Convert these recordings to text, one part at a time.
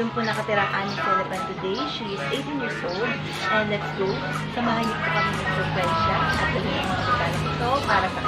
Doon po nakatira ang aming celebrant today. She is 18 years old. And let's go. Samahan niyo po kami ng surprise siya. At dahil ang mga regalo ito para sa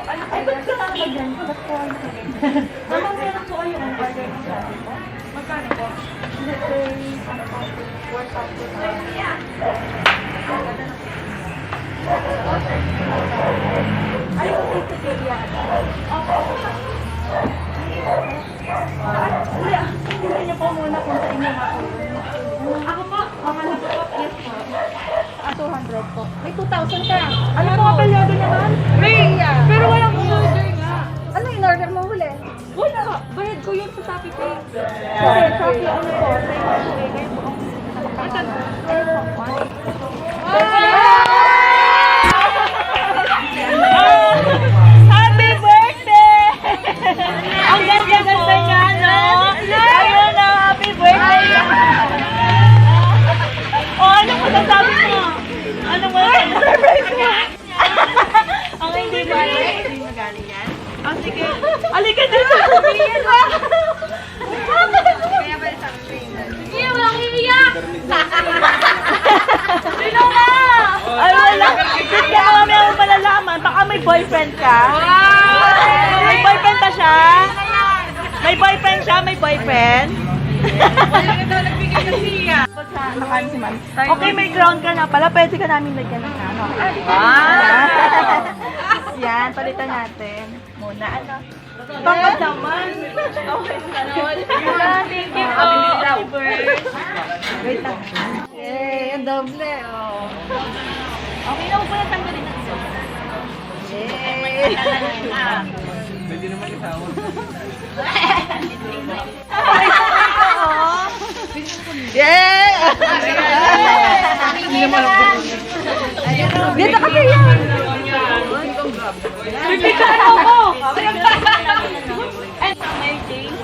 kanya. Ano ay, ba't ka nga yan? Ba't ka nga yan? Mama, meron po kayo ang order ng sabi po? Magkano po? Let's say, ano po? Worth up to Ay, yung ticket area. Opo, opo. Hindi, hindi niyo po muna kung sa inyo makulong. Ako po, okay na po. Yes po. Ah, 200 po. May 2,000 ka. Ano po, apelyado naman? Rhea! Pero walang order nga. Ano in order mo huli? Wala. Bayad ko yun sa Shopee Pay. Sorry, Shopee ano po? Ngayon po. Asan? Ayun po. Happy Oh, sige. Alika dito. Kaya ba yun? Sige, walang iiyak. Sino ka? Ay, wala. Kasi ka kami ang malalaman. Baka may boyfriend ka. May boyfriend pa siya? May boyfriend siya? May boyfriend? Wala ka daw nagbigay ng siya. Nakain si Ma'am. Okay, may crown ka na pala. Pwede ka namin lagyan ng ano. Yan, palitan natin. Muna, ano? Tangkad naman. Okay, salon. Thank you po. Happy birthday. Wait lang. Yay, ang doble, oh. Okay huwag mo na tanggalin ang sauce. Yay! Pwede naman isawa. Yay! Dito kasi yan! Pipicture ako! And may days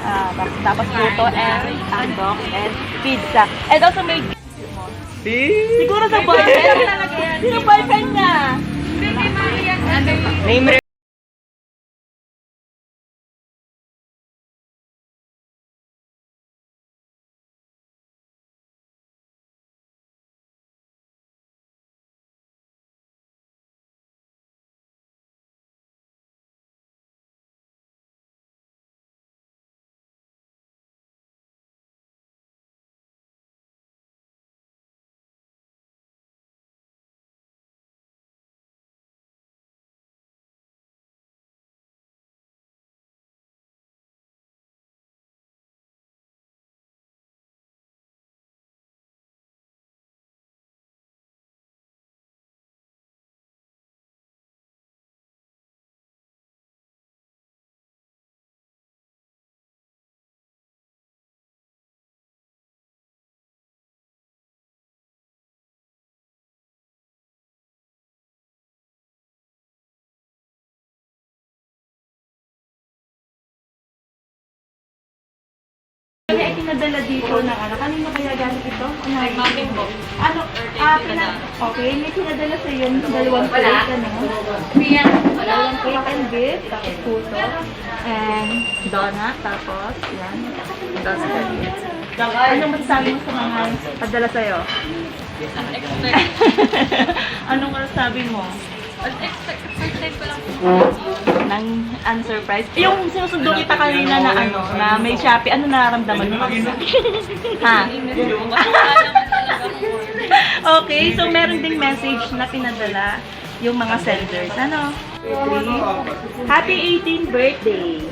Ah, tap- tapos luto and sandok and pizza. And also may Siguro sa boyfriend. Sino boyfriend niya? Name pinadala dito ng ano. Kanino kaya galing ito? Ano? Ay, mami po. Ano? Ah, pina okay, may pinadala sa iyo ng dalawang plate, ano? Dalawang cake and gift, tapos puto, and donut, tapos, yan. Tapos, Anong masasabi mo sa mga padala sa'yo? Unexpected. Anong masasabi mo? Unexpected. Ko lang? Yung sinusundo kita kanina na ano, na may Shopee, ano nararamdaman mo? ha? Okay, so meron ding message na pinadala yung mga senders. Ano? Happy 18th birthday!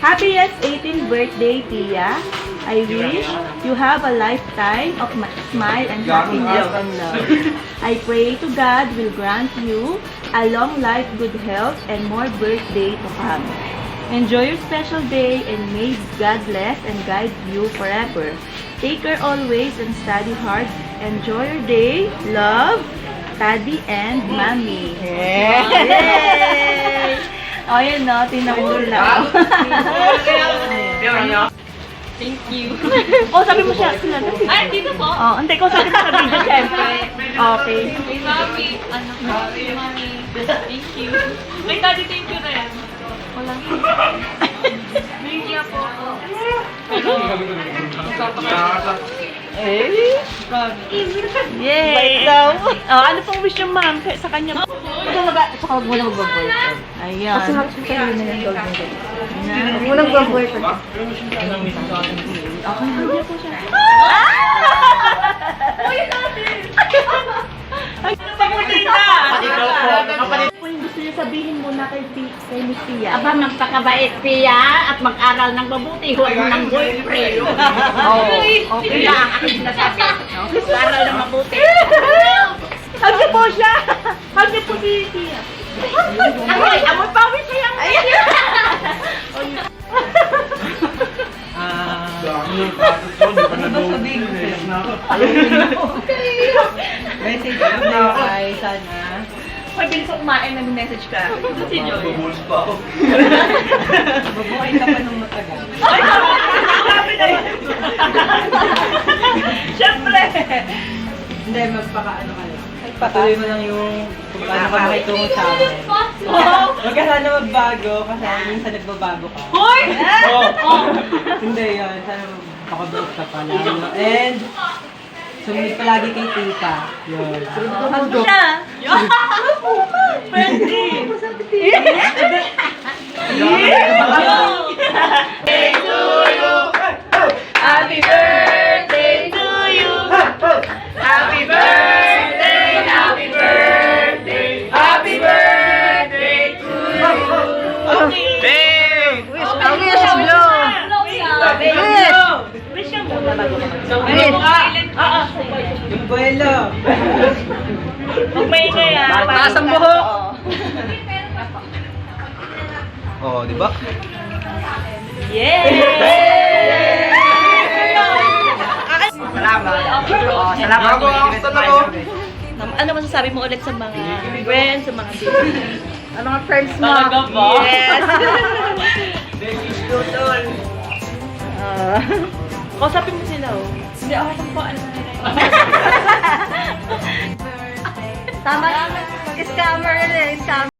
Happiest 18th birthday, Tia. I wish you have a lifetime of smile and happiness and love. I pray to God will grant you a long life, good health, and more birthday to come. Enjoy your special day and may God bless and guide you forever. Take care always and study hard. Enjoy your day. Love, Daddy and Mommy. Yay! O, yun no, tinamul na. Thank you. o, sabi mo siya, sila. Ay, dito po. O, hindi ko sabi sa video, Eh? Yay! Bait daw. Oh, ano pong wish yung ma'am sa kanya? Huwag mag Saka huwag mo na mag-boyfriend. Ayan. Kasi sarili na yung golden girl. Huwag mo nang boyfriend. Okay, hindi po siya. Ah! Uy, natin! Ay! Kung gusto niyo sabihin muna kay, Pi- kay Miss Pia. Aba, magpakabait siya at mag-aral ng mabuti. Huwag mo ng boyfriend. Oo. Okay. Lang ang aking sinasabi. No? Mag-aral ng mabuti. Hug niyo po siya! Hug niyo po si Pia. Amoy, amoy pawis siya. Message Pag bilis ko kumain, nag-message ka. Ito si Joy. Mabuhay ka pa ng matagal. Ay, sabi naman. Siyempre. Hindi, magpaka-ano ka lang. Patuloy mo lang yung kung paano ka makitungo sa amin. Oh. Huwag ka sana magbago kasi minsan nagbabago ka. Hoy! Hindi yun, sana makabuot ka pa lalo. And, sumunod palagi kay tita. Yun. Siya. Friendly. Happy Buwelo. Huwag maingay ah. Taas ang buhok. Oh, di ba? Yay! Salamat. Oh, salamat. Ano masasabi mo ulit sa mga friends, sa mga Ano mga friends mo? Talaga ba? Yes! Tutol. Ah. Kausapin mo sila oh. Hindi ako. Ano Tama. Scammer na eh. Scammer.